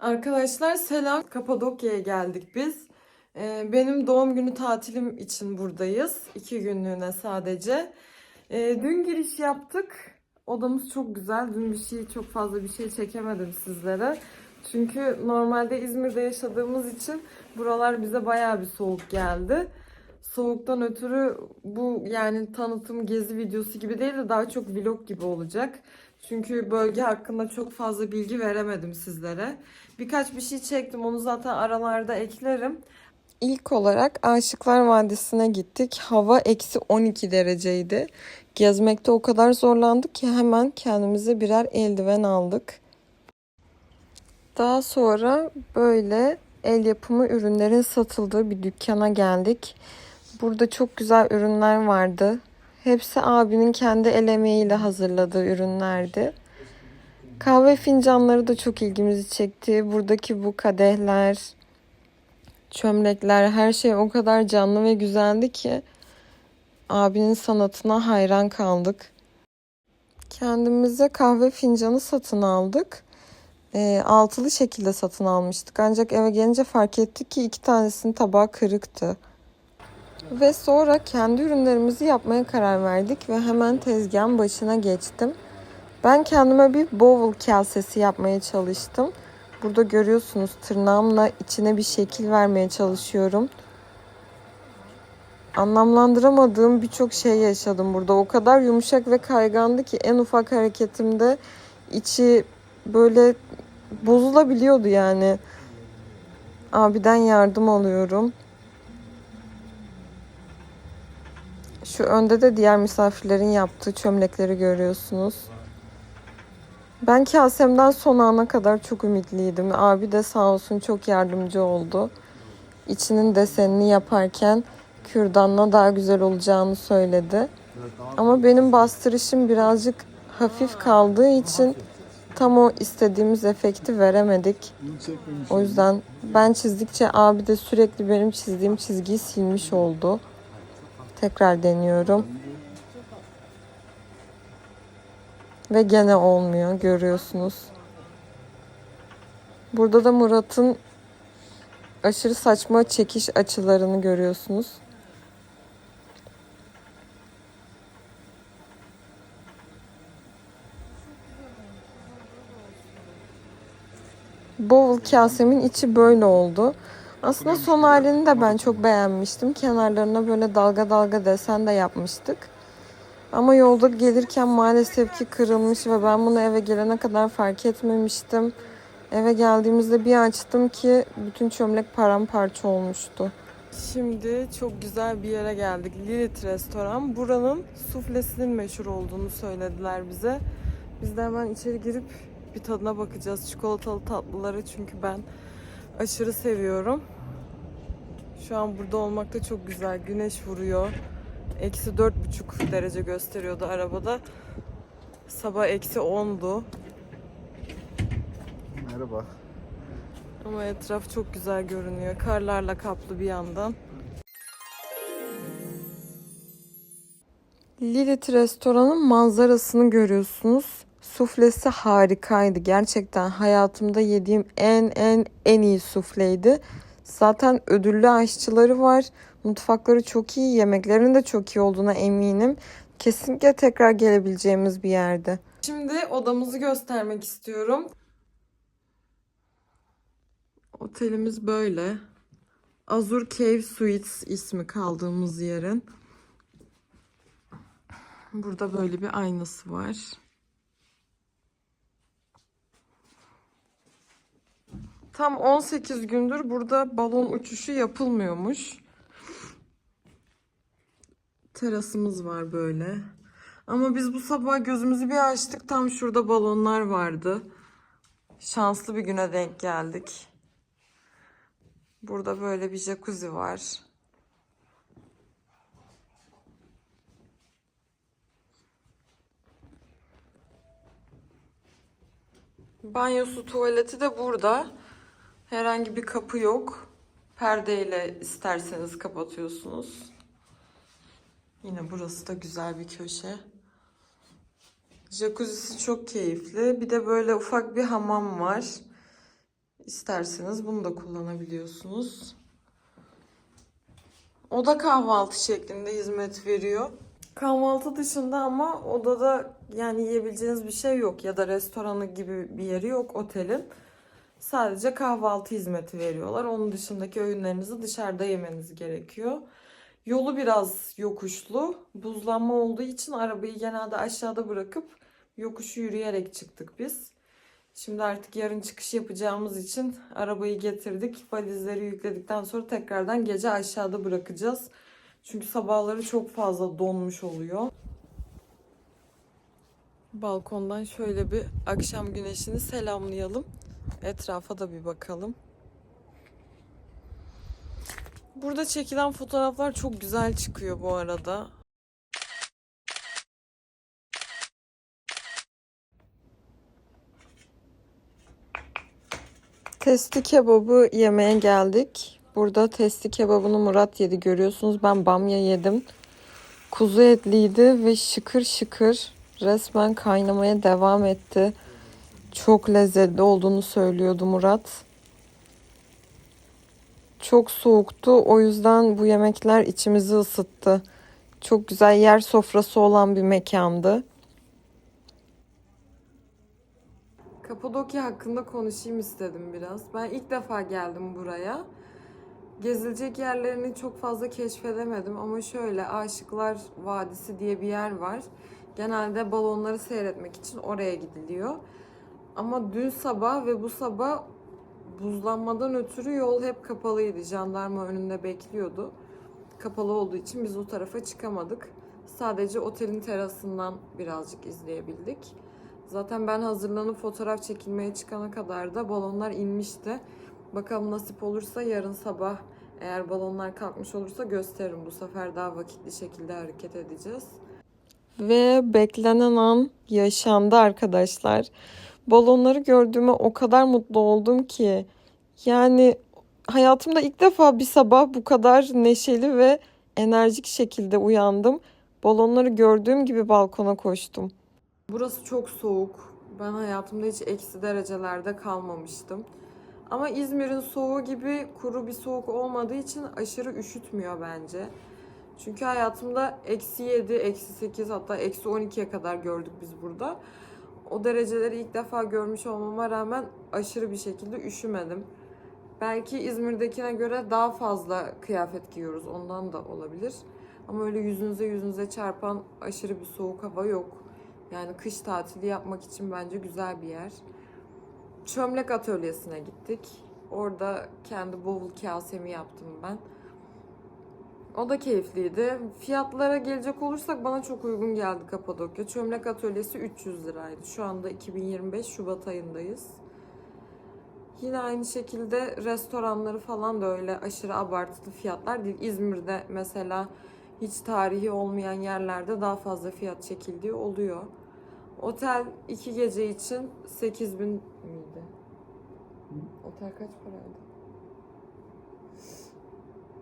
Arkadaşlar selam. Kapadokya'ya geldik biz. Ee, benim doğum günü tatilim için buradayız. İki günlüğüne sadece. Ee, dün giriş yaptık. Odamız çok güzel. Dün bir şey çok fazla bir şey çekemedim sizlere. Çünkü normalde İzmir'de yaşadığımız için buralar bize bayağı bir soğuk geldi. Soğuktan ötürü bu yani tanıtım gezi videosu gibi değil de daha çok vlog gibi olacak. Çünkü bölge hakkında çok fazla bilgi veremedim sizlere. Birkaç bir şey çektim. Onu zaten aralarda eklerim. İlk olarak Aşıklar Vadisi'ne gittik. Hava eksi 12 dereceydi. Gezmekte o kadar zorlandık ki hemen kendimize birer eldiven aldık. Daha sonra böyle el yapımı ürünlerin satıldığı bir dükkana geldik. Burada çok güzel ürünler vardı. Hepsi abinin kendi el emeğiyle hazırladığı ürünlerdi. Kahve fincanları da çok ilgimizi çekti. Buradaki bu kadehler, çömlekler, her şey o kadar canlı ve güzeldi ki abinin sanatına hayran kaldık. Kendimize kahve fincanı satın aldık. E, altılı şekilde satın almıştık. Ancak eve gelince fark ettik ki iki tanesinin tabağı kırıktı. Ve sonra kendi ürünlerimizi yapmaya karar verdik ve hemen tezgahın başına geçtim. Ben kendime bir bowl kasesi yapmaya çalıştım. Burada görüyorsunuz tırnağımla içine bir şekil vermeye çalışıyorum. Anlamlandıramadığım birçok şey yaşadım burada. O kadar yumuşak ve kaygandı ki en ufak hareketimde içi böyle bozulabiliyordu yani. Abiden yardım alıyorum. Şu önde de diğer misafirlerin yaptığı çömlekleri görüyorsunuz. Ben kasemden son ana kadar çok ümitliydim. Abi de sağ olsun çok yardımcı oldu. İçinin desenini yaparken kürdanla daha güzel olacağını söyledi. Ama benim bastırışım birazcık hafif kaldığı için tam o istediğimiz efekti veremedik. O yüzden ben çizdikçe abi de sürekli benim çizdiğim çizgiyi silmiş oldu. Tekrar deniyorum. Ve gene olmuyor görüyorsunuz. Burada da Murat'ın aşırı saçma çekiş açılarını görüyorsunuz. Bowl kasemin içi böyle oldu. Aslında son halini de ben çok beğenmiştim. Kenarlarına böyle dalga dalga desen de yapmıştık. Ama yolda gelirken maalesef ki kırılmış ve ben bunu eve gelene kadar fark etmemiştim. Eve geldiğimizde bir açtım ki bütün çömlek paramparça olmuştu. Şimdi çok güzel bir yere geldik. Lilith Restoran. Buranın suflesinin meşhur olduğunu söylediler bize. Biz de hemen içeri girip bir tadına bakacağız. Çikolatalı tatlıları çünkü ben aşırı seviyorum. Şu an burada olmak da çok güzel. Güneş vuruyor. Eksi dört buçuk derece gösteriyordu arabada. Sabah eksi ondu. Merhaba. Ama etraf çok güzel görünüyor. Karlarla kaplı bir yandan. Lilith restoranın manzarasını görüyorsunuz. Suflesi harikaydı. Gerçekten hayatımda yediğim en en en iyi sufleydi. Zaten ödüllü aşçıları var. Mutfakları çok iyi. Yemeklerinin de çok iyi olduğuna eminim. Kesinlikle tekrar gelebileceğimiz bir yerde. Şimdi odamızı göstermek istiyorum. Otelimiz böyle. Azur Cave Suites ismi kaldığımız yerin. Burada böyle bir aynası var. Tam 18 gündür burada balon uçuşu yapılmıyormuş. Terasımız var böyle. Ama biz bu sabah gözümüzü bir açtık. Tam şurada balonlar vardı. Şanslı bir güne denk geldik. Burada böyle bir jacuzzi var. Banyosu, tuvaleti de burada. Herhangi bir kapı yok. Perdeyle isterseniz kapatıyorsunuz. Yine burası da güzel bir köşe. Jacuzzi'si çok keyifli. Bir de böyle ufak bir hamam var. İsterseniz bunu da kullanabiliyorsunuz. Oda kahvaltı şeklinde hizmet veriyor. Kahvaltı dışında ama odada yani yiyebileceğiniz bir şey yok ya da restoranı gibi bir yeri yok otelin. Sadece kahvaltı hizmeti veriyorlar. Onun dışındaki öğünlerinizi dışarıda yemeniz gerekiyor. Yolu biraz yokuşlu. Buzlanma olduğu için arabayı genelde aşağıda bırakıp yokuşu yürüyerek çıktık biz. Şimdi artık yarın çıkış yapacağımız için arabayı getirdik. Valizleri yükledikten sonra tekrardan gece aşağıda bırakacağız. Çünkü sabahları çok fazla donmuş oluyor. Balkondan şöyle bir akşam güneşini selamlayalım. Etrafa da bir bakalım. Burada çekilen fotoğraflar çok güzel çıkıyor bu arada. Testi kebabı yemeye geldik. Burada testi kebabını Murat yedi görüyorsunuz. Ben bamya yedim. Kuzu etliydi ve şıkır şıkır resmen kaynamaya devam etti. Çok lezzetli olduğunu söylüyordu Murat. Çok soğuktu. O yüzden bu yemekler içimizi ısıttı. Çok güzel yer sofrası olan bir mekandı. Kapadokya hakkında konuşayım istedim biraz. Ben ilk defa geldim buraya. Gezilecek yerlerini çok fazla keşfedemedim ama şöyle Aşıklar Vadisi diye bir yer var. Genelde balonları seyretmek için oraya gidiliyor. Ama dün sabah ve bu sabah buzlanmadan ötürü yol hep kapalıydı. Jandarma önünde bekliyordu. Kapalı olduğu için biz o tarafa çıkamadık. Sadece otelin terasından birazcık izleyebildik. Zaten ben hazırlanıp fotoğraf çekilmeye çıkana kadar da balonlar inmişti. Bakalım nasip olursa yarın sabah eğer balonlar kalkmış olursa gösteririm. Bu sefer daha vakitli şekilde hareket edeceğiz. Ve beklenen an yaşandı arkadaşlar. Balonları gördüğüme o kadar mutlu oldum ki. Yani hayatımda ilk defa bir sabah bu kadar neşeli ve enerjik şekilde uyandım. Balonları gördüğüm gibi balkona koştum. Burası çok soğuk. Ben hayatımda hiç eksi derecelerde kalmamıştım. Ama İzmir'in soğuğu gibi kuru bir soğuk olmadığı için aşırı üşütmüyor bence. Çünkü hayatımda eksi 7, eksi 8 hatta eksi 12'ye kadar gördük biz burada. O dereceleri ilk defa görmüş olmama rağmen aşırı bir şekilde üşümedim. Belki İzmir'dekine göre daha fazla kıyafet giyiyoruz. Ondan da olabilir. Ama öyle yüzünüze yüzünüze çarpan aşırı bir soğuk hava yok. Yani kış tatili yapmak için bence güzel bir yer. Çömlek atölyesine gittik. Orada kendi bavul kasemi yaptım ben. O da keyifliydi. Fiyatlara gelecek olursak bana çok uygun geldi Kapadokya. Çömlek atölyesi 300 liraydı. Şu anda 2025 Şubat ayındayız. Yine aynı şekilde restoranları falan da öyle aşırı abartılı fiyatlar değil. İzmir'de mesela hiç tarihi olmayan yerlerde daha fazla fiyat çekildiği oluyor. Otel iki gece için 8000 miydi? Otel kaç paraydı?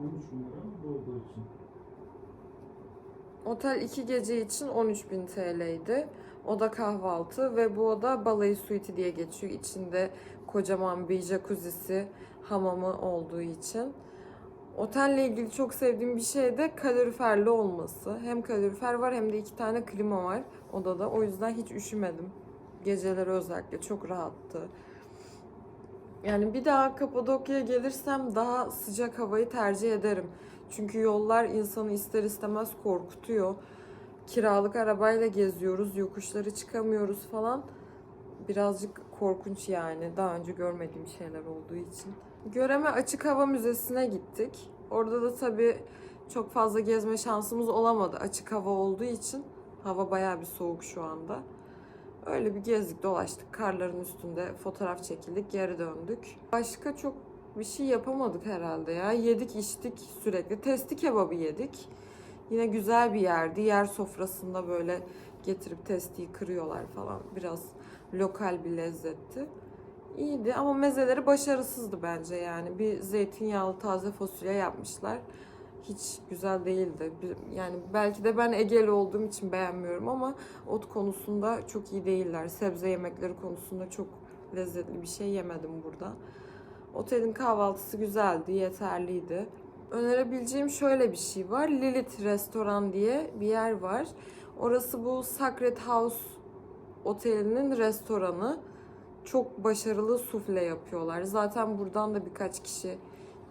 13 lira dolduğu için. Otel iki gece için 13.000 TL'ydi. Oda kahvaltı ve bu oda balayı suiti diye geçiyor. İçinde kocaman bir jacuzzi'si, hamamı olduğu için. Otelle ilgili çok sevdiğim bir şey de kaloriferli olması. Hem kalorifer var hem de iki tane klima var odada. O yüzden hiç üşümedim. Geceleri özellikle çok rahattı. Yani bir daha Kapadokya'ya gelirsem daha sıcak havayı tercih ederim. Çünkü yollar insanı ister istemez korkutuyor. Kiralık arabayla geziyoruz, yokuşları çıkamıyoruz falan. Birazcık korkunç yani. Daha önce görmediğim şeyler olduğu için. Göreme Açık Hava Müzesi'ne gittik. Orada da tabii çok fazla gezme şansımız olamadı. Açık hava olduğu için hava bayağı bir soğuk şu anda. Öyle bir gezdik dolaştık. Karların üstünde fotoğraf çekildik. Geri döndük. Başka çok bir şey yapamadık herhalde ya. Yedik içtik sürekli. Testi kebabı yedik. Yine güzel bir yerdi. Yer sofrasında böyle getirip testiyi kırıyorlar falan. Biraz lokal bir lezzetti. İyiydi ama mezeleri başarısızdı bence yani. Bir zeytinyağlı taze fasulye yapmışlar. Hiç güzel değildi. Yani belki de ben Egeli olduğum için beğenmiyorum ama ot konusunda çok iyi değiller. Sebze yemekleri konusunda çok lezzetli bir şey yemedim burada. Otelin kahvaltısı güzeldi, yeterliydi. Önerebileceğim şöyle bir şey var. Lilith Restoran diye bir yer var. Orası bu Sacred House otelinin restoranı. Çok başarılı sufle yapıyorlar. Zaten buradan da birkaç kişi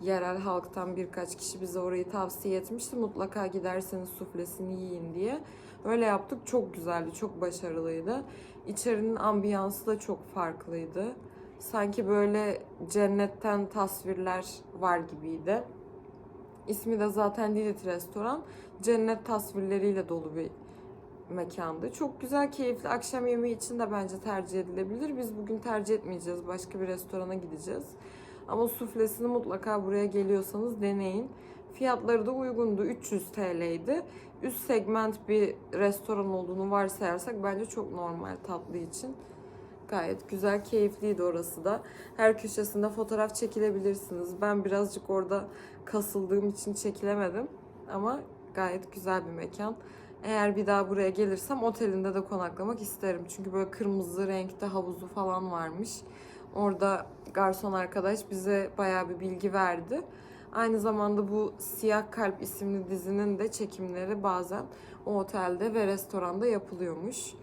yerel halktan birkaç kişi bize orayı tavsiye etmişti. Mutlaka giderseniz suflesini yiyin diye. Öyle yaptık. Çok güzeldi, çok başarılıydı. İçerinin ambiyansı da çok farklıydı. Sanki böyle cennetten tasvirler var gibiydi. İsmi de zaten Lilith Restoran. Cennet tasvirleriyle dolu bir mekandı. Çok güzel, keyifli. Akşam yemeği için de bence tercih edilebilir. Biz bugün tercih etmeyeceğiz. Başka bir restorana gideceğiz. Ama suflesini mutlaka buraya geliyorsanız deneyin. Fiyatları da uygundu. 300 TL'ydi. Üst segment bir restoran olduğunu varsayarsak bence çok normal tatlı için. Gayet güzel, keyifliydi orası da. Her köşesinde fotoğraf çekilebilirsiniz. Ben birazcık orada kasıldığım için çekilemedim. Ama gayet güzel bir mekan. Eğer bir daha buraya gelirsem otelinde de konaklamak isterim. Çünkü böyle kırmızı renkte havuzu falan varmış. Orada garson arkadaş bize bayağı bir bilgi verdi. Aynı zamanda bu Siyah Kalp isimli dizinin de çekimleri bazen o otelde ve restoranda yapılıyormuş.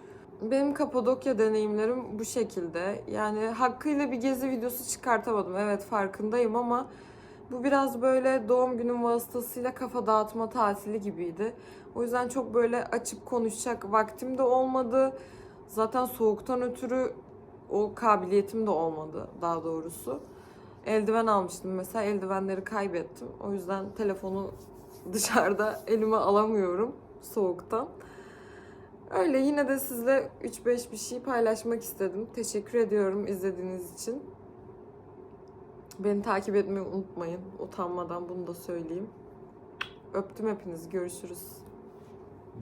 Benim Kapadokya deneyimlerim bu şekilde. Yani hakkıyla bir gezi videosu çıkartamadım. Evet farkındayım ama bu biraz böyle doğum günüm vasıtasıyla kafa dağıtma tatili gibiydi. O yüzden çok böyle açıp konuşacak vaktim de olmadı. Zaten soğuktan ötürü o kabiliyetim de olmadı daha doğrusu. Eldiven almıştım mesela eldivenleri kaybettim. O yüzden telefonu dışarıda elime alamıyorum soğuktan. Öyle yine de sizle 3-5 bir şey paylaşmak istedim. Teşekkür ediyorum izlediğiniz için. Beni takip etmeyi unutmayın. Utanmadan bunu da söyleyeyim. Öptüm hepinizi. Görüşürüz.